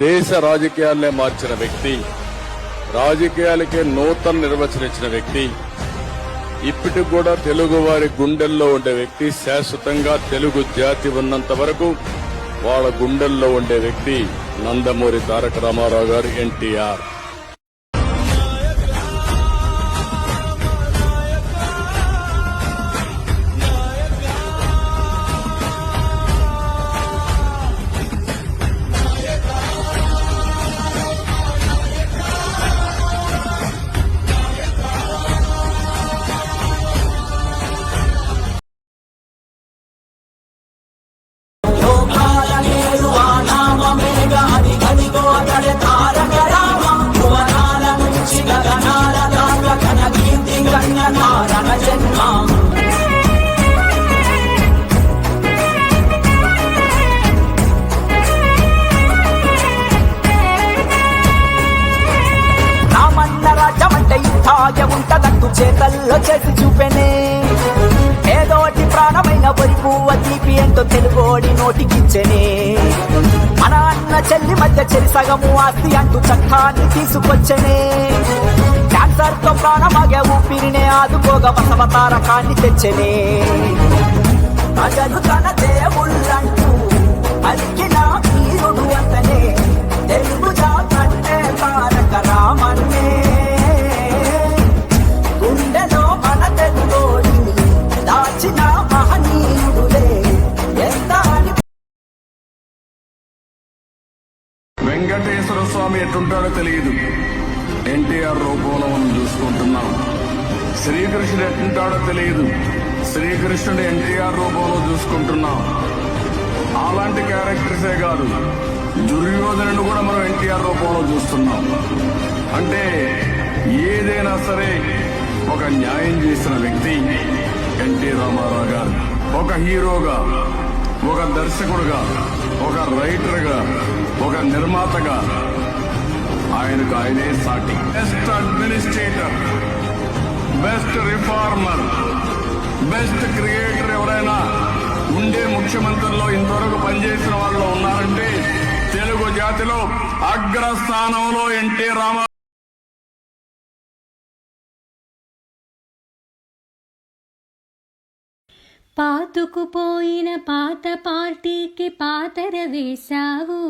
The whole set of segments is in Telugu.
దేశ రాజకీయాలనే మార్చిన వ్యక్తి రాజకీయాలకే నూతన నిర్వచనం ఇచ్చిన వ్యక్తి ఇప్పటికి కూడా తెలుగు వారి గుండెల్లో ఉండే వ్యక్తి శాశ్వతంగా తెలుగు జాతి ఉన్నంత వరకు వాళ్ళ గుండెల్లో ఉండే వ్యక్తి నందమూరి తారక రామారావు గారు ఎన్టీఆర్. ఉంటదంటూ చేతల్లో చేసి చూపెనే. ఏదోటి ప్రాణమైన వరి పువ్వ తీపి ఎంతో తెలుగోడి నోటికిచ్చనే. మన అన్న చెల్లి మధ్య చెరి సగము ఆస్తి అంటూ చక్కాన్ని తీసుకొచ్చనే. క్యాన్సర్తో ప్రాణమాగే ఊపిరినే ఆదుకోగా బసవతారకాన్ని తెచ్చనే. ప్రజలు తన స్వామి తెలియదు. ఎన్టీఆర్ రూపంలో మనం చూసుకుంటున్నాం. శ్రీకృష్ణుడు ఎట్టుంటాడో తెలియదు. శ్రీకృష్ణుడు ఎన్టీఆర్ రూపంలో చూసుకుంటున్నాం. అలాంటి క్యారెక్టర్సే కాదు. దుర్యోధనుడు కూడా మనం ఎన్టీఆర్ రూపంలో చూస్తున్నాం. అంటే ఏదైనా సరే ఒక న్యాయం చేసిన వ్యక్తి ఎన్టీ రామారావు గారు ఒక హీరోగా ఒక దర్శకుడుగా ఒక రైటర్గా ఒక నిర్మాతగా ఆయనకు ఆయనే సాటి. Best administrator best reformer best creator ఎవరైనా ఉండే ముఖ్యమంత్రుల్లో ఇంతవరకు పనిచేసిన వాళ్ళు ఉన్నారంటే తెలుగు జాతిలో అగ్రస్థానంలో ఎన్టీ రామ పాతుకుపోయిన పాత పార్టీకి పాతర వేశావు.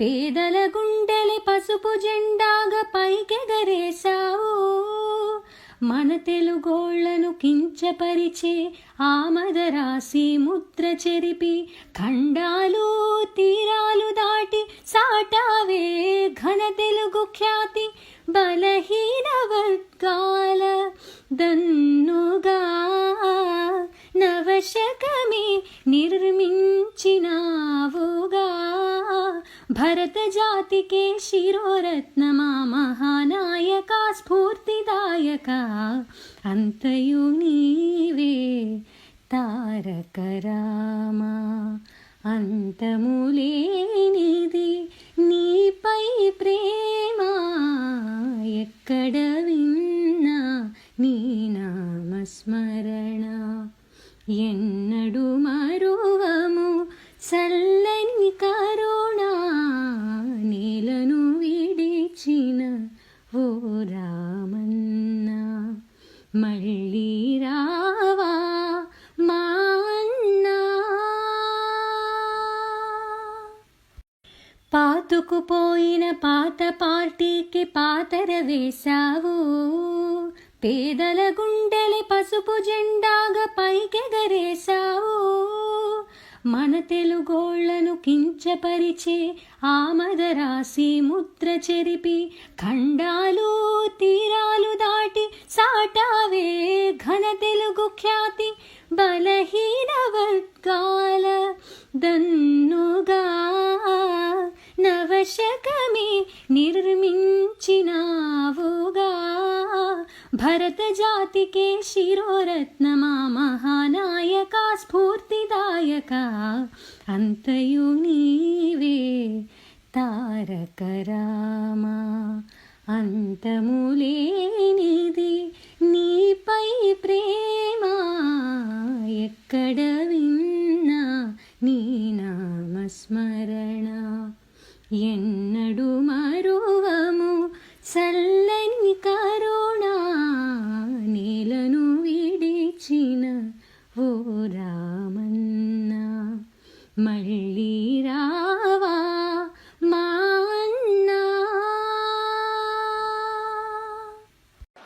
పేదల గుండెలి పసుపు జెండాగా పైకెగరేశావు. మన తెలుగోళ్ళను కించపరిచే ఆమదరాసి ముద్ర చెరిపి ఖండాలు తీరాలు దాటి సాటావే ఘన తెలుగు ఖ్యాతి బలహీన వర్గాల దన్నుగా. నవశకమే నిర్మించినావుగా. భరత జాతికే శిరోరత్నమా మహానాయక స్ఫూర్తిదాయక అంతయు నీవే తారక రామా అంతములేనిది నీపై ప్రేమ ఎక్కడ విన్నా నీ నామస్మరణ ఎన్నడు పార్టీకి పాతర వేశావు పేదల గుండెలి పసుపు జెండాగా పైకెగరేశావు. మన తెలుగోళ్ళను కించపరిచే ఆమద రాసి ముద్ర చెరిపి ఖండాలు తీరాలు దాటి సాటావే ఘన తెలుగు ఖ్యాతి బలహీ రామా అంతములేనిది నీపై ప్రేమ ఎక్కడ విన్నా నీ నామస్మరణ. ఎన్నడు మరువము చల్లని కరుణ నేలను విడిచిన ఓ రామన్న. మళ్ళీ రా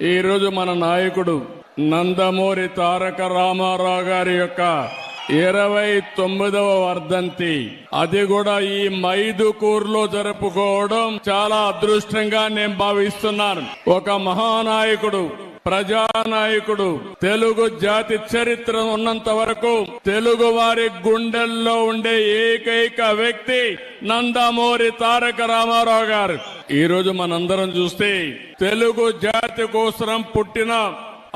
ఈరోజు మన నాయకుడు నందమూరి తారక రామారావు గారి యొక్క ఇరవై తొమ్మిదవ వర్ధంతి. అది కూడా ఈ మైదుకూరులో జరుపుకోవడం చాలా అదృష్టంగా నేను భావిస్తున్నాను. ఒక మహానాయకుడు ప్రజానాయకుడు తెలుగు జాతి చరిత్ర ఉన్నంత వరకు తెలుగు వారి గుండెల్లో ఉండే ఏకైక వ్యక్తి నందమూరి తారక రామారావు గారు. ఈరోజు మనందరం చూస్తే తెలుగు జాతి కోసం పుట్టిన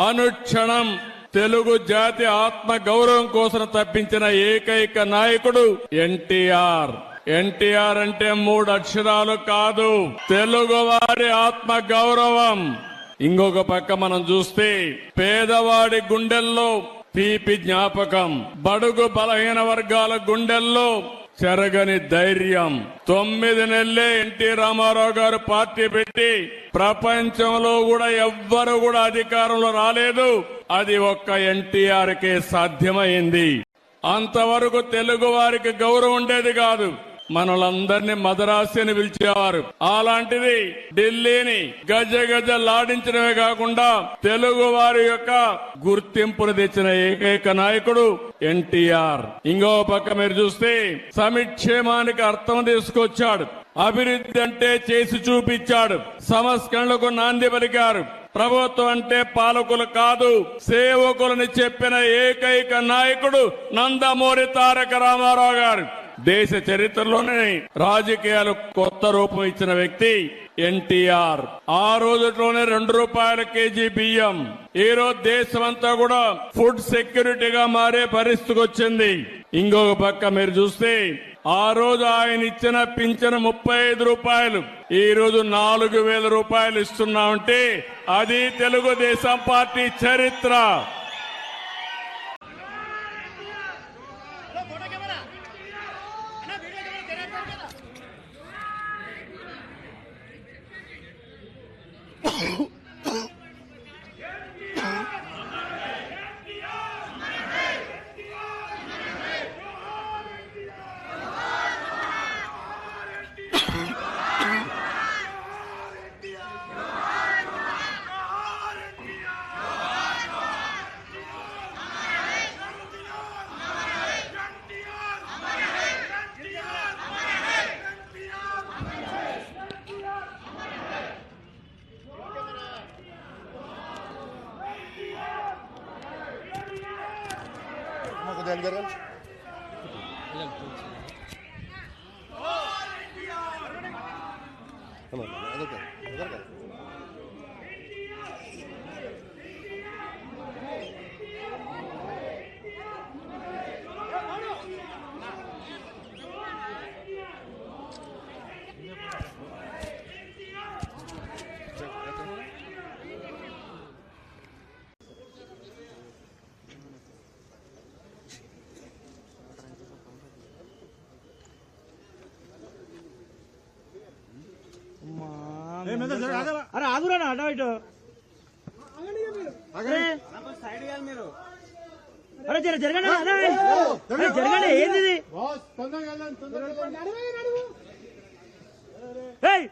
అనుక్షణం తెలుగు జాతి ఆత్మ గౌరవం కోసం తప్పించిన ఏకైక నాయకుడు ఎన్టీఆర్. ఎన్టీఆర్ అంటే మూడు అక్షరాలు కాదు తెలుగు వారి ఆత్మ గౌరవం ఇంకొక పక్క మనం చూస్తే పేదవాడి గుండెల్లో తీపి జ్ఞాపకం బడుగు బలహీన వర్గాల గుండెల్లో చెరగని ధైర్యం. తొమ్మిది నెలలే ఎన్టీ రామారావు గారు పార్టీ పెట్టి ప్రపంచంలో కూడా ఎవ్వరు కూడా అధికారంలో రాలేదు. అది ఒక్క ఎన్టీఆర్ కే సాధ్యమైంది. అంతవరకు తెలుగు వారికి గౌరవం ఉండేది కాదు. మనలందరినీ మదరాసి అని పిలిచేవారు. అలాంటిది ఢిల్లీని గజ గజ లాడించడమే కాకుండా తెలుగు వారి యొక్క గుర్తింపును తెచ్చిన ఏకైక నాయకుడు ఎన్టీఆర్. ఇంకో పక్క మీరు చూస్తే సమిక్షేమానికి అర్థం తీసుకొచ్చాడు. అభివృద్ధి అంటే చేసి చూపించాడు. సంస్కరణలకు నాంది పలికారు. ప్రభుత్వం అంటే పాలకులు కాదు సేవకులని చెప్పిన ఏకైక నాయకుడు నందమూరి తారక రామారావు గారు. దేశ చరిత్రలోనే రాజకీయాలు కొత్త రూపం ఇచ్చిన వ్యక్తి ఎన్టీఆర్. ఆ రోజులోనే రెండు రూపాయల కేజీ బియ్యం. ఈ రోజు దేశమంతా కూడా ఫుడ్ సెక్యూరిటీగా మారే పరిస్థితికి వచ్చింది. ఇంకొక పక్క మీరు చూస్తే ఆ రోజు ఆయన ఇచ్చిన పింఛను ముప్పై ఐదు రూపాయలు. ఈ రోజు నాలుగు వేల రూపాయలు ఇస్తున్నామంటే అది Telugu Desam party party. de Algarral? Tamam, hadi అరే ఆగురా అడ్డా ఇటు. అరే. జర జరగండి అరే, జరగండి ఏంది ఇది? ఏయ్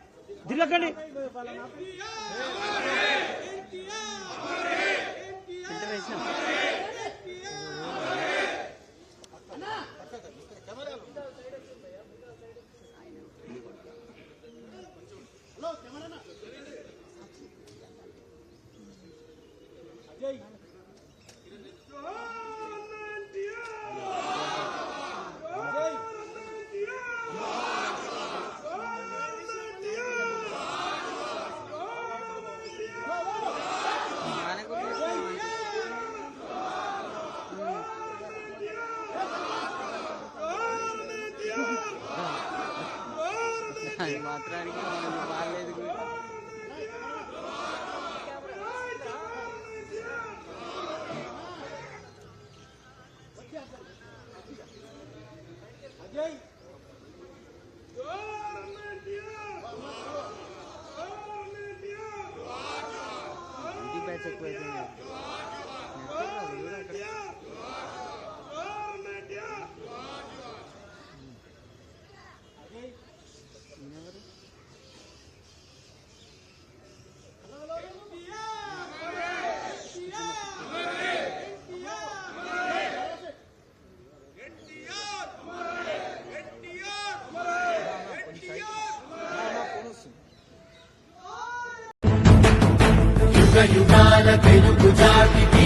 हाँ मात्रा యుగ యుగాల తెలుగు జాతికి